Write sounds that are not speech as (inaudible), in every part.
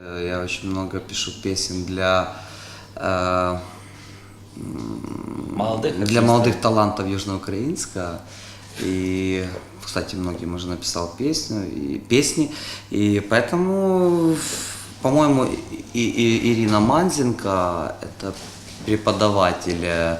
Э, Я очень много пишу песен для э, Молодых для артистов. молодых талантов Южноукраинска. И, кстати, многим уже написал песню и песни. И поэтому, по-моему, и, и Ирина Манзенко это преподаватель э,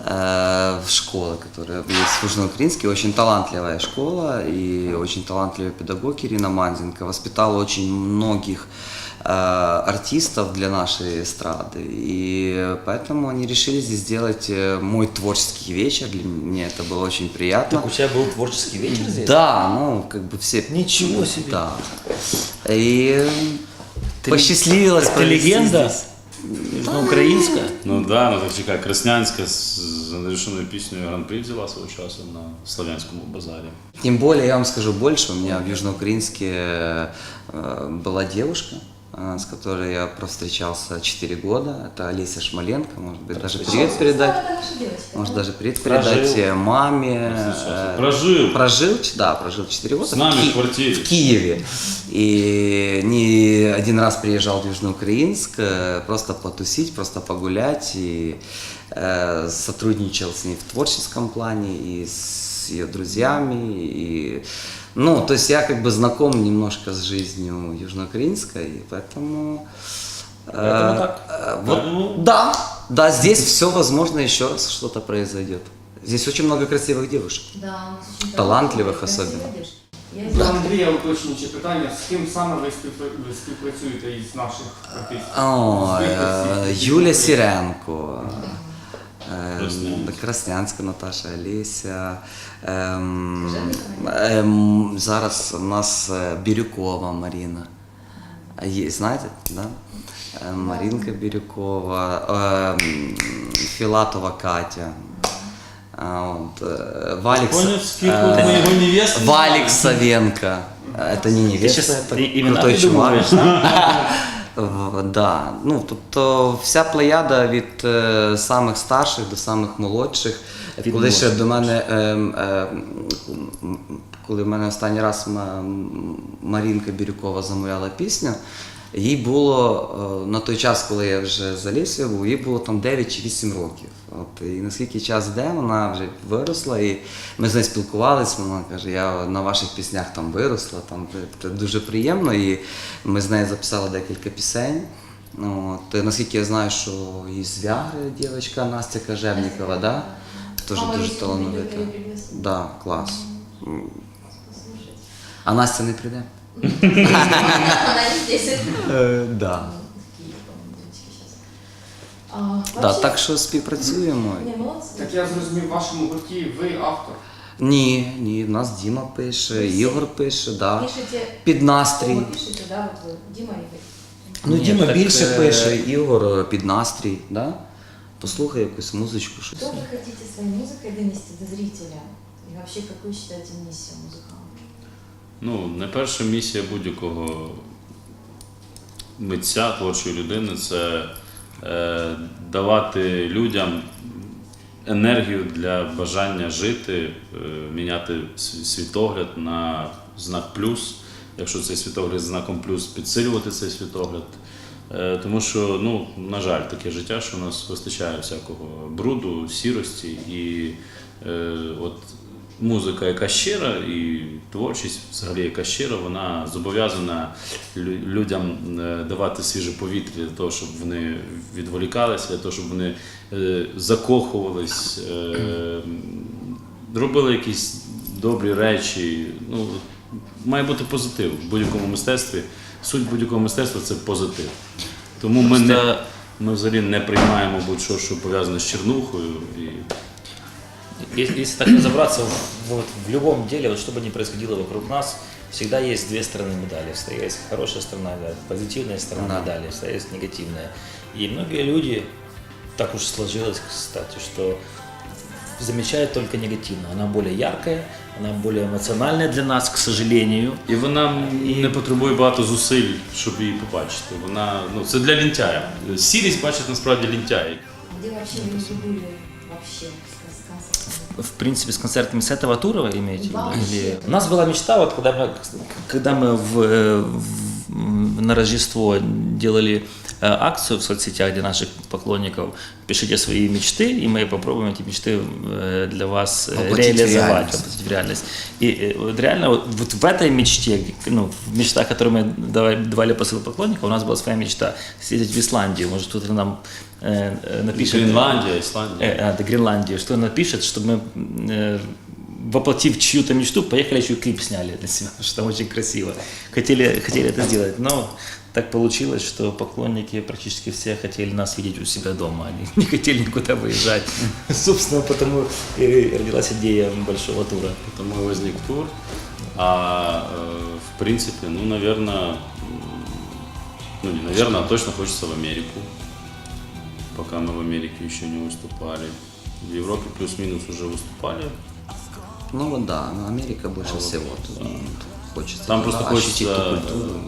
в школе, которая есть в Южноукраинске, очень талантливая школа и очень талантливый педагог Ирина Манзенко воспитала очень многих э, артистов для нашей эстрады. И поэтому они решили здесь сделать э, мой творческий вечер. Для меня это было очень приятно. Так у тебя был творческий вечер здесь? Да, ну, как бы все... Ничего себе. Да. И посчастливилось Ты провести легенда? здесь. Южноукраїнська? Ну да, ну так чекай, Краснянська з зарешеною піснею Гран-при взяла свого часу на Слов'янському базарі. Тем более, я вам скажу больше, у меня в Южноукраинске э, была девушка, э, с которой я провстречался 4 года. Это Олеся Шмаленко, может быть, даже привет передать. Может, даже привет Прожил. передать э, маме. Встречался. э, Прожил. Прожил, да, прожил 4 года. С нами Ки- в квартире. В Киеве. И не один раз приезжал в Южноукраинск, э, просто потусить, просто погулять. И э, сотрудничал с ней в творческом плане и с ее друзьями. И, ну, то есть я как бы знаком немножко с жизнью Южноукраинской, и поэтому... э, Поэтому так. э, вот, Поэтому- да, да, здесь все возможно, еще раз что-то произойдет. Здесь очень много красивых девушек. Да, у нас очень Талантливих красивая особенно. девушка. Я У здесь- Андрія уточнююче питання, з ким саме ви співпра- ви співпрацюєте із наших артистів? О, З э, виконавців? Юля Сиренко, э, Ем, Краснянська Наташа Аліся. Ем, ем, зараз у нас е, Бірюкова Маріна. Є, знаєте, да? Е, Марінка Бірюкова, Філатова Катя. Вот. Валикс, э, Валик Савенко. Это не невеста, это крутой чувак. (laughs) Да, ну тобто вся плеяда від е, самих старших до самих молодших. Від коли ще до мене, коли в мене останній раз Марінка Бірюкова замовляла пісню, їй було е, на той час, коли я вже за Лісою був, їй було там 9 чи 8 років. От, і наскільки час йде, вона вже виросла, і ми з нею спілкувалися, вона каже, я на ваших піснях там виросла, там це дуже приємно. І ми з нею записали декілька пісень. От, наскільки я знаю, що і з Вягри дівчинка Настя Кажевнікова, да? Теж дуже талановита. Да, клас. М. Послушать. А Настя не прийде? Она не здесь. Е, да. В Киев, по-моему, девочки сейчас. А, Да, вообще- так що співпрацюємо. Не, молодцы. Так я зрозумів, в вашому гурті ви автор. Ні, ні, в нас Діма пише, Ігор пише, да. Пишите, Під настрій. Оба пишете, да, вот вы, Дима и вы. Ну, Ні, Діма так, більше е, пише, Ігор е, під настрій, да? Послухай якусь музичку, щось. Что вы хотите своей музыкой донести до зрителя? И вообще, какую считаете миссию музыканта? Ну, найперша місія будь-якого митця, творчої людини це е, давати людям енергію для бажання жити, е, міняти світогляд на знак плюс. Якщо цей світогляд з знаком плюс, підсилювати цей світогляд. Е, Тому що, ну, на жаль, таке життя, що у нас вистачає всякого бруду, сірості і е, от музика, яка щира, і творчість, взагалі, яка щира, вона зобов'язана людям е, давати свіже повітря для того, щоб вони відволікалися, для того, щоб вони е, закохувались, е, робили якісь добрі речі. Ну, має бути позитив в будь-якому мистецтві. Суть будь-якого мистецтва це позитив. Тому ми, не, ми взагалі не приймаємо будь-що, що пов'язане з чернухою. І Если, если так разобраться в, вот, в любом деле, вот, что бы ни происходило вокруг нас, всегда есть две стороны медали. Всегда есть хорошая сторона, да, позитивная сторона Да. медали, всегда есть негативная. И многие люди, так уж сложилось, кстати, что замечают только негативную. Она более яркая, она более эмоциональная для нас, к сожалению. І вона не потребує багато зусиль, щоб її побачити. Вона ну це для лінтяя. Сірість бачить насправді лінтяй. Где вообще вы не были вообще с, с концертами? В принципе, с концертами с этого тура вы имеете. Или- У нас была мечта, вот когда мы, когда мы в, э, в на Рождество делали акцию в соцсетях для наших поклонников. Пишите свои мечты, и мы попробуем эти мечты э, для вас э, Воплотить реализовать, реальность. воплотить в реальность. И э, вот реально вот, вот в этой мечте, ну, в мечтах, которые мы давали, посыл поклонникам, у нас была своя мечта съездить в Исландию. Может, кто-то нам э, э, напишет... Гренландия, Исландия. Э, а, до Гренландии, что напишет, чтобы мы, э, воплотив чью-то мечту, поехали еще и клип сняли для себя, (laughs) что там очень красиво. Хотели, хотели это сделать, но так получилось, что поклонники практически все хотели нас видеть у себя дома, они (laughs) не хотели никуда выезжать. (laughs) Собственно, потому и родилась идея большого тура. Потому и возник тур. А э, в принципе, ну, наверное, ну не наверное, а точно хочется в Америку. Пока мы в Америке еще не выступали. В Европе плюс-минус уже выступали. Ну вот да, ну, Америка больше всего. Тут, м, хочется Там просто хочется,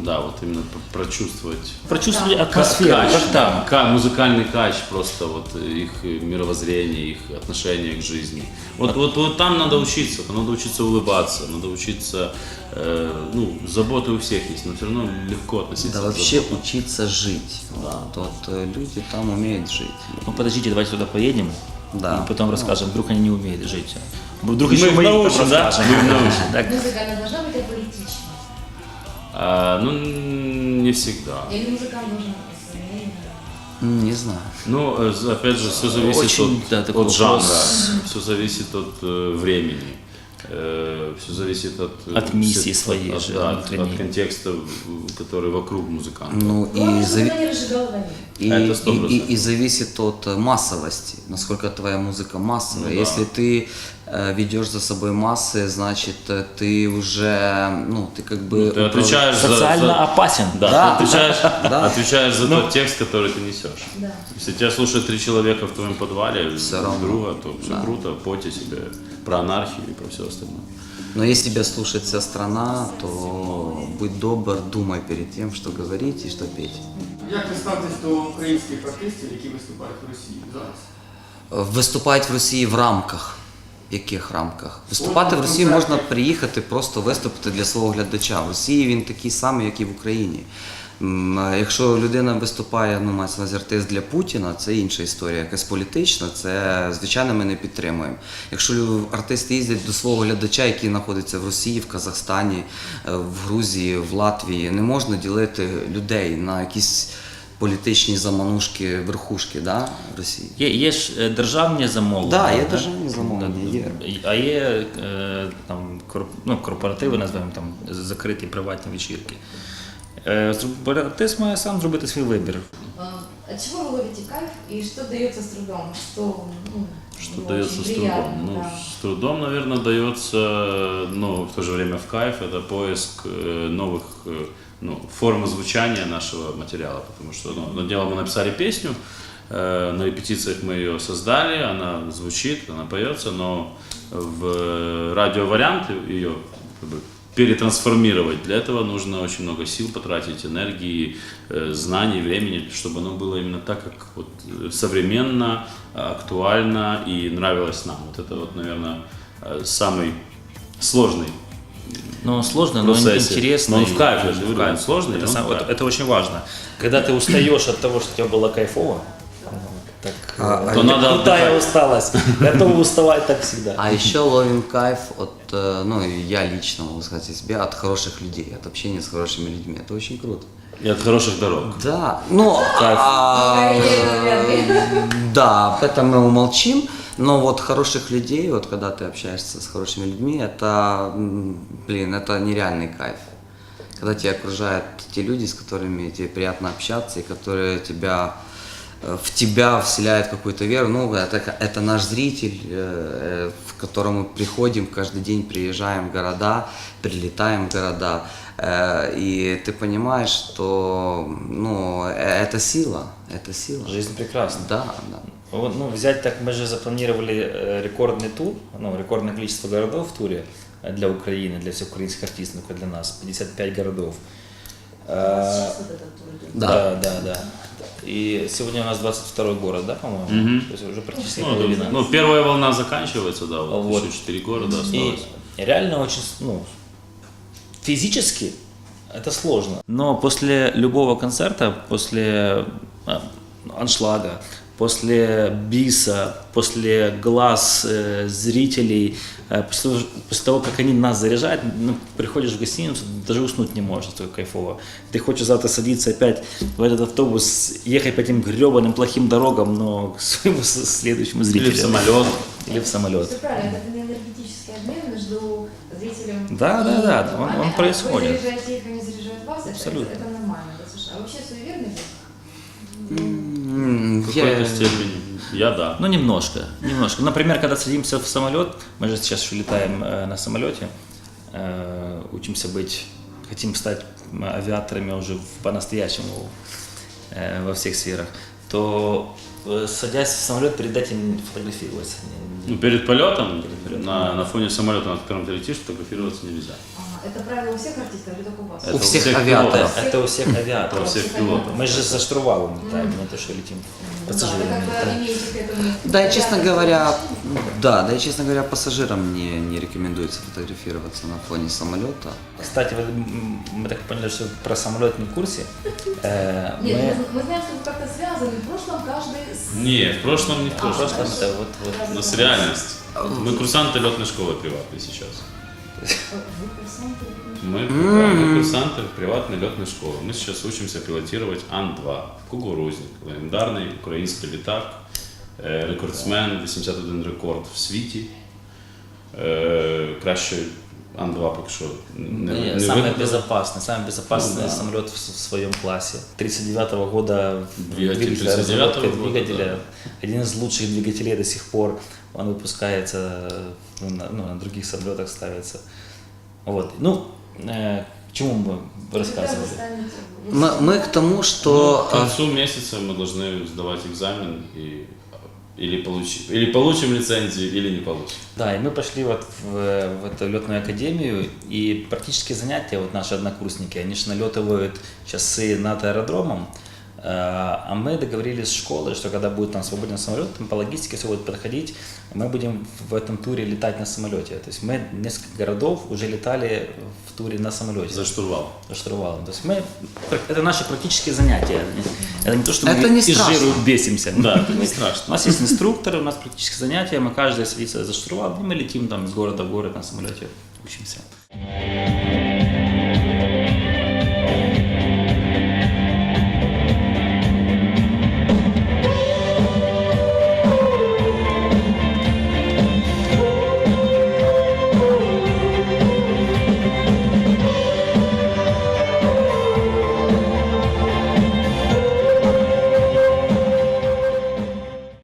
да, вот именно прочувствовать Прочувствовали ка- атмосферу, кач, как там. ка- музыкальный кач, просто вот их мировоззрение, их отношение к жизни. Вот, вот, вот там надо учиться, там надо учиться улыбаться, надо учиться, э, ну, заботы у всех есть, но все равно легко относиться Да к вообще заботам. учиться жить. Вот, вот, э, люди там умеют жить. Ну подождите, давайте туда поедем. Да. И потом расскажем, вдруг они не умеют жить. Вдруг Мы еще их мы им научим, да? расскажем. Мы их научим. Так, Музыка, она должна быть аполитичной? А, ну, не всегда. Или музыкант должен современный? М, Не знаю. Ну, э, з- опять же, все зависит Очень, от, да, такой от жанра, вопрос. все зависит от э, времени, все зависит от... э, От миссии все- своей от, же да, от, от контекста, который вокруг музыканта. Ну Главное, и, зави- и, Это и- и- и зависит от э, массовости, насколько твоя музыка массовая. Ну да. Если ты э, ведешь за собой массы, значит э, ты уже, ну ты как бы Ты управля- отвечаешь за- социально за, опасен. Да, Да, ты отвечаешь, да. отвечаешь за Ну. тот текст, который ты несешь. Да. Если тебя слушают три человека в твоем подвале, Всё друг равно. друга, то все Да. круто, пойте себе про анархию и про все остальное. Но если тебя слушает вся страна, то будь добр, думай перед тем, что говорить и что петь. Як ви ставитесь до українських артистів, які виступають в Росії зараз? Виступають в Росії в рамках. В яких рамках? Виступати в Росії можна приїхати, просто виступити для свого глядача. В Росії він такий самий, як і в Україні. А Якщо людина виступає, ну мається на артист для Путіна, це інша історія, якась політична, це звичайно ми не підтримуємо. Якщо артисти їздять до свого глядача, який знаходиться в Росії, в Казахстані, е, в Грузії, в Латвії, не можна ділити людей на якісь політичні заманушки, верхушки да, Росії. Є, є ж е, державні замовлення. Да, є державні замовлення, є. А є е, там, ну, корпоративи, називаємо там закриті приватні вечірки. Е, зроб- Артист має сам зробити свій вибір. А, От чего вы ловите кайф и что дается с трудом? Что, ну, Что не дается очень с трудом? приятно, Ну, да. с трудом, наверное, дается, но в то же время в кайф, это поиск э, новых э, ну, форм звучания нашего материала, потому что, ну, одно дело, мы написали песню, э, на репетициях мы ее создали, она звучит, она поется, но в радиовариант ее как бы, перетрансформировать, для этого нужно очень много сил потратить, энергии, э, знаний, времени, чтобы оно было именно так, как вот э, современно, актуально и нравилось нам. Вот это вот, наверное, э, самый сложный Ну, сложно, но Процессе. интересно. Но он в кайф, я И же в кайф. он сложный, Это, но он сам- кайф. это очень важно. Когда ты устаешь от того, что у тебя было кайфово, так А, э, а То надо крутая отдыхать. усталость. Готов уставать так всегда. А еще ловим кайф от, э, ну, я лично могу сказать о себе, от хороших людей, от общения с хорошими людьми. Это очень круто. и от хороших дорог. Да, ну, а, да, об этом мы умолчим, но вот хороших людей, вот когда ты общаешься с хорошими людьми, это, блин, это нереальный кайф. Когда тебя окружают те люди, с которыми тебе приятно общаться, и которые тебя в тебя вселяют какую-то веру. Ну, это, это наш зритель, э, э, в котором мы приходим, каждый день приезжаем в города, прилетаем в города. Э, И ты понимаешь, что ну, э, это сила, это сила. Жизнь прекрасна. Да, да. Вот, ну, взять так, мы же запланировали э, рекордный тур, ну, рекордное количество городов в туре э, для Украины, для всех украинских артистов, ну, для нас, 55 городов. Э. Да. Да, да, да. И сегодня у нас 22 город, да, по-моему? То есть уже практически Ну, половина. ну, первая волна заканчивается, да, вот, Вот. еще четыре города И осталось. реально очень, ну, физически Это сложно. Но после любого концерта, после а, аншлага, после биса, после глаз э, зрителей, э, после, того, после того, как они нас заряжают, ну, приходишь в гостиницу, даже уснуть не можешь, настолько кайфово. Ты хочешь завтра садиться опять в этот автобус, ехать по этим гребаным плохим дорогам, но к своему с- следующему Или зрителю. в самолет. Или в самолет. Все правильно, это энергетический обмен между зрителем Да, да, и да, он- вами, он а происходит. Вы заряжаете их, они заряжают вас, это- Абсолютно. Это, это нормально. да, слушай, а вообще суеверный В я- какой-то степени. Я да. Ну, немножко, немножко. Например, когда садимся в самолет, мы же сейчас еще летаем э, на самолете, э, учимся быть, хотим стать авиаторами уже в- по-настоящему э, во всех сферах, то э, садясь в самолет, перед этим фотографироваться. не- Ну, перед полетом, Перед полетом, на, да. на фоне самолета, над которым ты летишь, фотографироваться нельзя. Это правило у всех артистов или только у вас? У Это всех пилотов. авиаторов. Это у всех авиаторов. У всех пилотов. Мы же за штурвалом летаем, не то, что летим Да, пассажирами. Да. и честно говоря, да, да, и честно говоря, пассажирам не, не рекомендуется фотографироваться на фоне самолета. Кстати, мы так поняли, что про самолет не в курсе. Э, (laughs) Нет, мы- мы, знаем, что вы как-то связаны. В прошлом каждый... с- Не, в прошлом не в А, прошлом. прошлом хорошо. это вот- вот У нас реальность. Мы курсанты летной школы приватной сейчас. Вы курсанты? Мы, да, мы курсанты приватной летной школы. Мы сейчас учимся пилотировать Ан-2. Кукурузник, легендарний український літак, е, рекордсмен, 81 рекорд в світі. Е, Краще Ан-2 поки що не, Не, не самый вигадали. безопасный, самый безопасный Ну да. самолет в, в своем классе. 39 года Двигатель двигатель, 39-го разработка года, двигателя. Один из лучших двигателей до сих пор. Он выпускается, ну, на, ну, на других самолетах ставится. Вот. Ну, э, к чему мы рассказывали? Мы, мы к тому, Ну, что... к э, концу месяца мы должны сдавать экзамен и или получим, или получим лицензию, или не получим. Да, и мы пошли вот в, в эту летную академию, и практические занятия, вот наши однокурсники, они же налетывают часы над аэродромом, а мы договорились с школой, что когда будет там свободен самолет, там по логистике все будет подходить, мы будем в этом туре летать на самолете. То есть мы несколько городов уже летали в туре на самолете. За штурвал. За штурвалом. То есть мы, это наши практические занятия. Это не то, что мы Это не из страшно. жиру бесимся. Да, это не У страшно. нас есть инструкторы, у нас практические занятия, мы каждый садится за штурвал, и мы летим там с города в город на самолете, учимся.